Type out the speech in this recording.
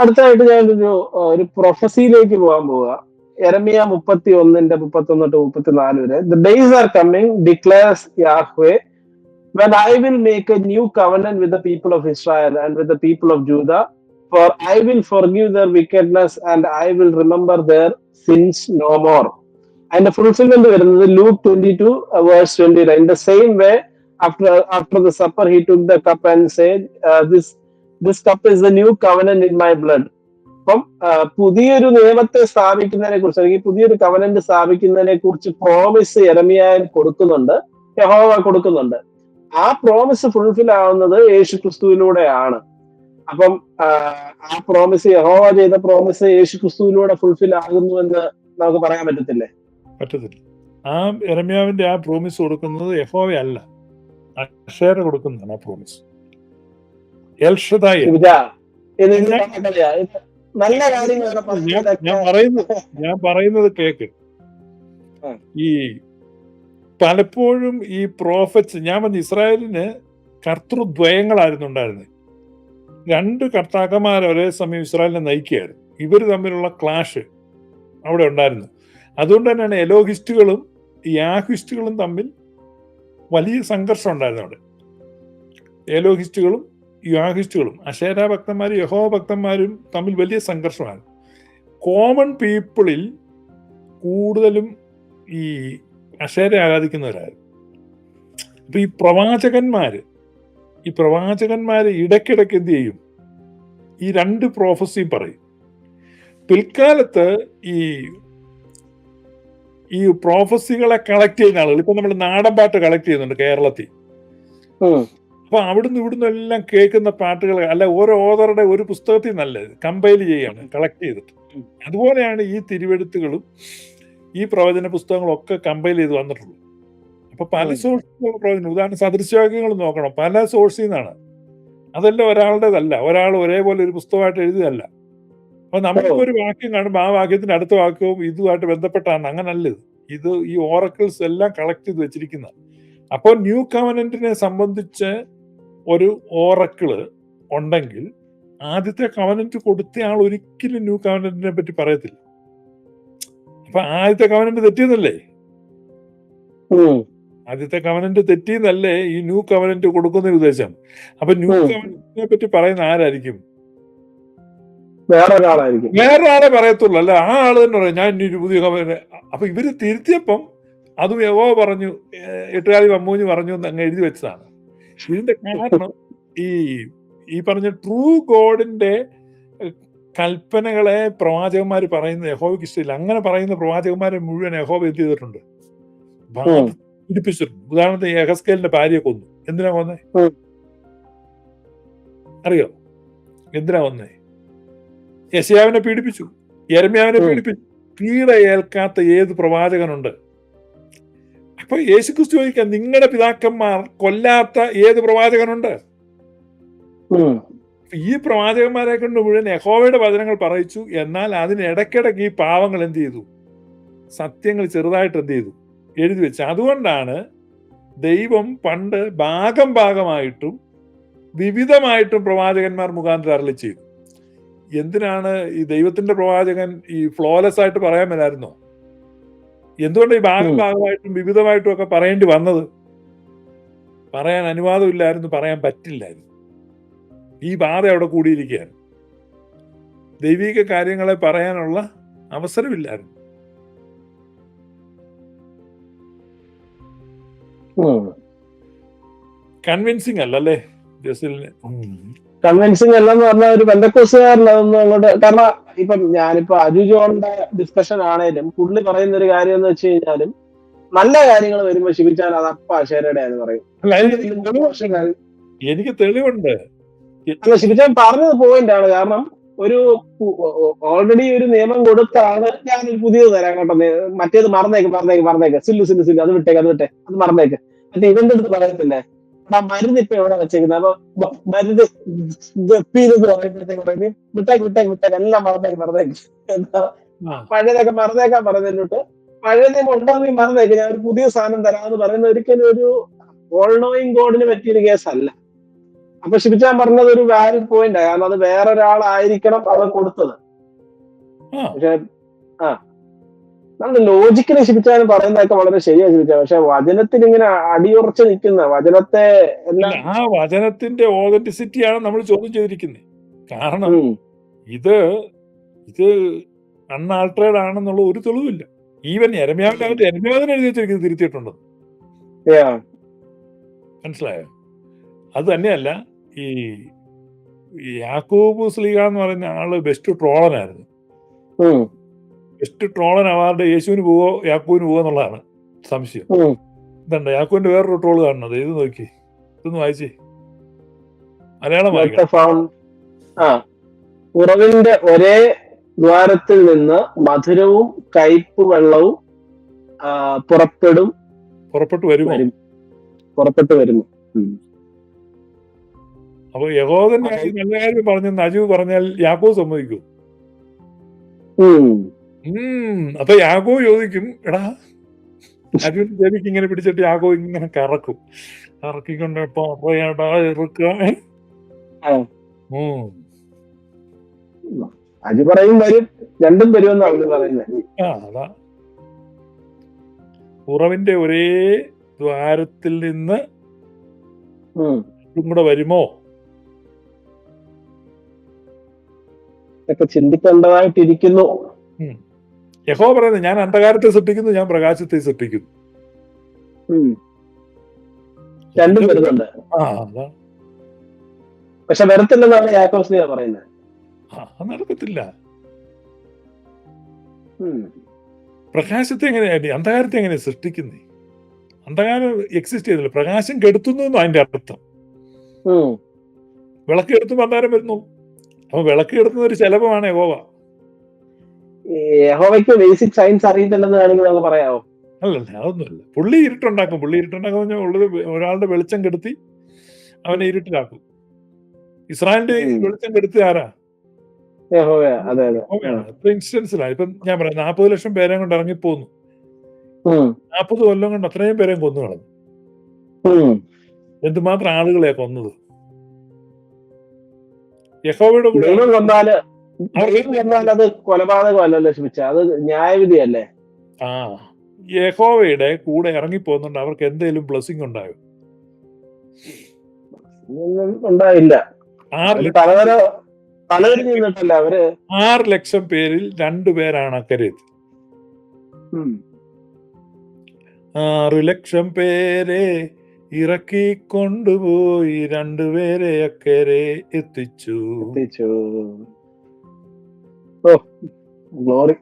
അടുത്തതായിട്ട് ഞാനൊരു ഒരു പ്രൊഫസിയിലേക്ക് പോകാൻ പോവുക. എരമിയ മുപ്പത്തി ഒന്നിന്റെ മുപ്പത്തി ഒന്ന് തൊട്ട് മുപ്പത്തിനാല് വരെ. The days are coming declares Yahweh when I will make a new covenant with the people of Israel and with the people of Judah, for I will forgive their wickedness and I will remember their sins no more. അതിന്റെ fulfilment വരുന്നത് Luke twenty two verse twenty the same way after after the supper he took the cup and say this this cup is the new covenant in my blood അപ്പം പുതിയൊരു നിയമത്തെ സ്ഥാപിക്കുന്നതിനെ കുറിച്ച് അല്ലെങ്കിൽ പുതിയൊരു covenant സ്ഥാപിക്കുന്നതിനെ കുറിച്ച് promise എരമിയാൻ കൊടുക്കുന്നുണ്ട് യഹോവ കൊടുക്കുന്നുണ്ട്. ആ പ്രോമിസ് ഫുൾഫിൽ ആവുന്നത് യേശു ക്രിസ്തുവിലൂടെയാണ് അപ്പം ആ പ്രോമിസ് യഹോവ ചെയ്ത പ്രോമിസ് യേശു ക്രിസ്തുവിലൂടെ ഫുൾഫിൽ ആകുന്നു എന്ന് നമുക്ക് പറയാൻ പറ്റത്തില്ലേ? പറ്റത്തില്ല. ആ എരമ്യാവിന്റെ ആ പ്രോമിസ് കൊടുക്കുന്നത് യഹോവയല്ല. കൊടുക്കുന്നതാണ് ആ പ്രോമിസ് നല്ല ഞാൻ പറയുന്നത് ഞാൻ പറയുന്നത് കേക്ക്. ഈ പലപ്പോഴും ഈ പ്രോഫറ്റ്സ് ഞാൻ പറഞ്ഞ ഇസ്രായേലിന് കർത്തൃദ്വയങ്ങളായിരുന്നു ഉണ്ടായിരുന്നത്. രണ്ട് കർത്താക്കന്മാർ ഒരേ സമയം ഇസ്രായേലിനെ നയിക്കുകയായിരുന്നു. ഇവർ തമ്മിലുള്ള ക്ലാഷ് അവിടെ ഉണ്ടായിരുന്നു. അതുകൊണ്ട് തന്നെയാണ് എലോഹിസ്റ്റുകളും യാഹിസ്റ്റുകളും തമ്മിൽ വലിയ സംഘർഷം ഉണ്ടായിരുന്നു അവിടെ. ഏലോഹിസ്റ്റുകളും യാഹിസ്റ്റുകളും അശേര ഭക്തന്മാരും യഹോ ഭക്തന്മാരും തമ്മിൽ വലിയ സംഘർഷമാണ്. കോമൺ പീപ്പിളിൽ കൂടുതലും ഈ അശേര ആരാധിക്കുന്നവരായിരുന്നു അപ്പൊ ഈ പ്രവാചകന്മാർ ഈ പ്രവാചകന്മാർ ഇടയ്ക്കിടയ്ക്ക് എന്ത് ചെയ്യും? ഈ രണ്ട് പ്രോഫസിയും പറയും. പിൽക്കാലത്ത് ഈ ഈ പ്രോഫസികളെ കളക്ട് ചെയ്യുന്ന ആളുകൾ ഇപ്പൊ നമ്മൾ നാടൻ പാട്ട് കളക്ട് ചെയ്യുന്നുണ്ട് കേരളത്തിൽ. അപ്പൊ അവിടുന്ന് ഇവിടുന്ന് എല്ലാം കേൾക്കുന്ന പാട്ടുകൾ അല്ല ഓരോ ഓതറുടെ ഒരു പുസ്തകത്തിൽ നല്ല കമ്പൈൽ ചെയ്യാണ് കളക്ട് ചെയ്തിട്ട്. അതുപോലെയാണ് ഈ തിരുവെഴുത്തുകളും ഈ പ്രവചന പുസ്തകങ്ങളും ഒക്കെ കമ്പൈൽ ചെയ്ത് വന്നിട്ടുള്ളൂ. അപ്പൊ പല സോഴ്സിലുള്ള പ്രവചനം ഉദാഹരണം സദൃശവാക്യങ്ങൾ നോക്കണം പല സോഴ്സിൽ നിന്നാണ്. അതെല്ലാം ഒരാളുടേതല്ല ഒരാൾ ഒരേപോലെ ഒരു പുസ്തകമായിട്ട് എഴുതിയതല്ല. അപ്പൊ നമുക്കൊരു വാക്യം കാണുമ്പോൾ ആ വാക്യത്തിന്റെ അടുത്ത വാക്യവും ഇതുമായിട്ട് ബന്ധപ്പെട്ടാണ് അങ്ങനല്ല ഇത്. ഇത് ഈ ഓറക്കിൾസ് എല്ലാം കളക്ട് ചെയ്ത് വെച്ചിരിക്കുന്ന അപ്പോൾ ന്യൂ കവനന്റിനെ സംബന്ധിച്ച് ഒരു ഓറക്കിൾ ഉണ്ടെങ്കിൽ ആദ്യത്തെ കവനന്റ് കൊടുത്ത ആൾ ഒരിക്കലും ന്യൂ കവനന്റിനെ പറ്റി പറയത്തില്ല. അപ്പൊ ആദ്യത്തെ കവനന്റ് തെറ്റിയെന്നല്ലേ? ആദ്യത്തെ കവനന്റ് തെറ്റിയെന്നല്ലേ ഈ ന്യൂ കവനന്റ് കൊടുക്കുന്ന ഉദ്ദേശം? അപ്പൊ ന്യൂ കവനന്റിനെ പറ്റി പറയുന്ന ആരായിരിക്കും? വേറൊരാളായിരിക്കും. വേറൊരാളെ പറയത്തുള്ളൂ. അല്ല ആ ആൾ തന്നെ പറയും ഞാൻ പുതിയ കവനന്റ് അപ്പൊ ഇവർ തിരുത്തിയപ്പം അതും യവോ പറഞ്ഞു എട്ടുകാലി മമ്മൂഞ്ഞ് പറഞ്ഞു എന്ന് അങ്ങ് എഴുതി വെച്ചതാണ്. ഇതിന്റെ കാരണം ഈ ഈ പറഞ്ഞ ട്രൂ ഗോഡിന്റെ കൽപ്പനകളെ പ്രവാചകന്മാർ പറയുന്ന യഹോവയ്ക്ക് ഇഷ്ടമില്ല. അങ്ങനെ പറയുന്ന പ്രവാചകന്മാരെ മുഴുവൻ യഹോവ എന്ത് ചെയ്തിട്ടുണ്ട്? പീഡിപ്പിച്ചിട്ടുണ്ട് ഉദാഹരണത്തിന് യഹസ്കേലിന്റെ ഭാര്യയെ കൊന്നു. എന്തിനാ കൊന്നേ? അറിയോ? എന്തിനാ വന്നേ യശയാവിനെ പീഡിപ്പിച്ചു. യരമ്യാവിനെ പീഡിപ്പിച്ചു. പീഡ ഏൽക്കാത്ത ഏത് പ്രവാചകനുണ്ട്? അപ്പൊ യേശുക്രിസ്തു ചോദിക്കാം നിങ്ങളുടെ പിതാക്കന്മാർ കൊല്ലാത്ത ഏത് പ്രവാചകനുണ്ട്? ഈ പ്രവാചകന്മാരെ കൊണ്ട് മുഴുവൻ യഹോവയുടെ വചനങ്ങൾ പറയിച്ചു. എന്നാൽ അതിന് ഇടയ്ക്കിടയ്ക്ക് ഈ പാവങ്ങൾ എന്ത് ചെയ്തു? സത്യങ്ങൾ ചെറുതായിട്ട് എന്ത് ചെയ്തു? എഴുതി വെച്ചു. അതുകൊണ്ടാണ് ദൈവം പണ്ട് ഭാഗം ഭാഗമായിട്ടും വിവിധമായിട്ടും പ്രവാചകന്മാർ മുഖാന്തരം അരളി ചെയ്തു. എന്തിനാണ് ഈ ദൈവത്തിന്റെ പ്രവാചകൻ ഈ ഫ്ലോലെസ് ആയിട്ട് പറയാൻ മേലായിരുന്നോ? എന്തുകൊണ്ട് ഈ ഭാഗം ഭാഗമായിട്ടും വിവിധമായിട്ടും ഒക്കെ പറയേണ്ടി വന്നത്? പറയാൻ അനുവാദമില്ലായിരുന്നു പറയാൻ പറ്റില്ലായിരുന്നു. ഈ ബാധ അവിടെ കൂടിയിരിക്കുകയാണ്. ദൈവിക കാര്യങ്ങളെ പറയാനുള്ള അവസരമില്ലായിരുന്നു. കൺവിൻസിങ് അല്ലല്ലേ അല്ലേ ജസലിന് കൺവിൻസിങ് അല്ലെന്ന് പറഞ്ഞ ഒരു ബന്ധക്കോസുകാരൻ അതൊന്നും അങ്ങോട്ട് കാരണം ഇപ്പം ഞാനിപ്പോ അജു ജോണിന്റെ ഡിസ്കഷൻ ആണേലും പുള്ളി പറയുന്ന ഒരു കാര്യം എന്ന് വെച്ച് കഴിഞ്ഞാലും നല്ല കാര്യങ്ങൾ വരുമ്പോ ശിവിച്ചാൽ അത് അപ്പ ആശയരുടെ എന്ന് പറയും. എനിക്ക് തെളിവുണ്ട്. അല്ല ശിവിച്ചാൻ പറഞ്ഞത് പോയിന്റ് ആണ്. കാരണം ഒരു ഓൾറെഡി ഒരു നിയമം കൊടുത്താണ് ഞാൻ പുതിയത് തരാം കേട്ടോ. മറ്റേത് മറന്നേക്ക് മറന്നേക്ക് മറന്നേക്ക്. സില്ലു സില്ലു സില്ലു. അത് വിട്ടേക്ക് അത് വിട്ടേ അത് മറന്നേക്ക്. മറ്റേ ഇവന്റെ അടുത്ത് പറയത്തില്ലേ? മരുന്ന് ഇപ്പൊ എവിടെ വെച്ചേക്കുന്നത് അപ്പൊ മരുന്ന് ഗപ്പീന്ന് പറയുമ്പോഴത്തേക്ക് പറയും വിട്ടേക്ക് വിട്ടേക്ക് വിട്ടേക്ക് എല്ലാം മറന്നേക്ക് മറന്നേക്ക്. എന്താ? പഴയതൊക്കെ മറന്നേക്കാൻ പറഞ്ഞിട്ട് പഴയ കൊണ്ടുവന്നി മറന്നേക്ക് ഞാൻ ഒരു പുതിയ സാധനം തരാമെന്ന് പറയുന്ന ഒരിക്കലും ഒരു ഓൾ നോയിങ് ഗോഡിന് പറ്റിയൊരു കേസല്ല. അപ്പൊ ശിപിച്ചാൻ പറഞ്ഞത് ഒരു വാലിഡ് പോയിന്റ് കാരണം അത് വേറൊരാളായിരിക്കണം അത് കൊടുത്തത്. പക്ഷെ ആ. നമ്മുടെ ലോജിക്കലി നശിപ്പിച്ചാലും പറയുന്നതൊക്കെ വളരെ ശരിയാണ് ഷിബിച്ച പക്ഷെ വചനത്തിൽ ഇങ്ങനെ അടിയുറച്ച് നിൽക്കുന്ന വചനത്തെ ആ വചനത്തിന്റെ ഓതന്റിസിറ്റിയാണ് നമ്മൾ ചോദ്യം ചെയ്തിരിക്കുന്നത് കാരണം ഇത് ഇത് അൺആൾട്രേഡ് ആണെന്നുള്ള ഒരു തെളിവില്ല ഈവൻ എരമ്യാവിനകത്ത് എരമ്യാവിനെ എഴുതി വെച്ചിരിക്കുന്നത് തിരുത്തിയിട്ടുണ്ട്? മനസ്സിലായോ? അത് തന്നെയല്ല ഈ യാക്കൂബ് സ്ലീഗ എന്ന് പറയുന്ന ആൾ ബെസ്റ്റ് ട്രോളനായിരുന്നു ബെസ്റ്റ് ട്രോളൻ അവാർഡ് യേശുവിന് പോവോ യാക്കൂവിന് പോവോ എന്നുള്ളതാണ് സംശയം. ഇതുണ്ട് യാക്കൂവിന്റെ വേറൊരു ട്രോൾ കാണുന്നത്. ഇത് നോക്കി. ഇതൊന്ന് വായിച്ചേ. മലയാളം ഉറവിന്റെ ഒരേ ദ്വാരത്തിൽ നിന്ന് മധുരവും കയ്പ് വെള്ളവും പുറപ്പെടും. പുറപ്പെട്ടു വരുമോ? വരും. പുറപ്പെട്ടു വരുന്നു ഉം. അപ്പൊ യഹോദൻ നല്ല കാര്യം പറഞ്ഞെന്ന് അജു പറഞ്ഞാൽ യാക്കോ സമ്മതിക്കും. ഉം. അപ്പൊ യാഗോ ചോദിക്കും എടാ അരുൺ ദേവിക്ക് ഇങ്ങനെ പിടിച്ചിട്ട് യാഗോ ഇങ്ങനെ കറക്കും കറക്കിക്കൊണ്ട് പറയടാ ഇറുക്ക ആ. ഉം. അജി പറയും വരും രണ്ടും വരുമെന്നാണ് അവർ പറയുന്നത് ആ അതാ ഉറവിന്റെ ഒരേ ദ്വാരത്തിൽ നിന്ന്. ഇതും കൂടെ വരുമോ ചിന്തിക്കേണ്ടതായിട്ടിരിക്കുന്നു യഹോ പറയുന്നത് ഞാൻ അന്ധകാരത്തെ സൃഷ്ടിക്കുന്നു ഞാൻ പ്രകാശത്തെ സൃഷ്ടിക്കുന്നു. രണ്ടും വരുന്നുണ്ട് പക്ഷെ വരത്തില്ലെന്നാണ് പറയുന്നത്. നടക്കത്തില്ല. പ്രകാശത്തെ എങ്ങനെയാണ് അന്ധകാരത്തെ എങ്ങനെ സൃഷ്ടിക്കുന്നേ? അന്ധകാരം എക്സിസ്റ്റ് ചെയ്തില്ല. പ്രകാശം കെടുത്തുന്നു അതിന്റെ അർത്ഥം. വിളക്ക് കെടുത്തുമ്പോൾ അന്ധകാരം വരുന്നു. അപ്പൊ വിളക്ക് കെടുത്തുന്ന ഒരു ചെലവാണ് യഹോവ. യഹോവയ്ക്ക് ബേസിക് സയൻസ് അറിയത്തില്ലെന്ന് വേണമെങ്കിൽ നമുക്ക് പറയാമോ അല്ലല്ല അതൊന്നുമല്ല. പുള്ളി ഇരുട്ടുണ്ടാക്കും. പുള്ളി ഇരുട്ടുണ്ടാക്കും പറഞ്ഞാൽ ഉള്ളത് ഒരാളുടെ വെളിച്ചം കെടുത്തി അവനെ ഇരുട്ടിലാക്കും. ഇസ്രായേലിന്റെ വെളിച്ചം കെടുത്തി ആരാ? ഇൻസ്റ്റൻസിലാണ് ഇപ്പം ഞാൻ പറയാം നാൽപ്പത് ലക്ഷം പേരെ കൊണ്ട് ഇറങ്ങിപ്പോന്നു ഉം. നാൽപ്പത് കൊല്ലം കൊണ്ട് അത്രയും പേരെ കൊന്നു കളഞ്ഞു. എന്തുമാത്രം ആളുകളെ കൊന്നത്? യഹോവയുടെ കൂടെ കൊന്നാൽ അത് കൊലപാതകമല്ലല്ലോ ശ്രമിച്ച അത് ന്യായവിധിയല്ലേ? ആ. യഹോവയുടെ കൂടെ ഇറങ്ങിപ്പോകുന്നുണ്ട്. അവർക്ക് എന്തെങ്കിലും ബ്ലെസ്സിങ് ഉണ്ടായോ? ഉണ്ടായില്ല. ആറ് അത് ലക്ഷം തലവര തലതിരിഞ്ഞ് നിന്നിട്ടല്ല അവർ. ആറ് ലക്ഷം പേരിൽ രണ്ടുപേരാണ് അക്കരയത് അക്കരെ ആറ് ലക്ഷം പേരെ ഇറക്കി കൊണ്ടുപോയി രണ്ടുപേരെ അക്കരെ എത്തിച്ചു. എത്തിച്ചു. Oh, glória.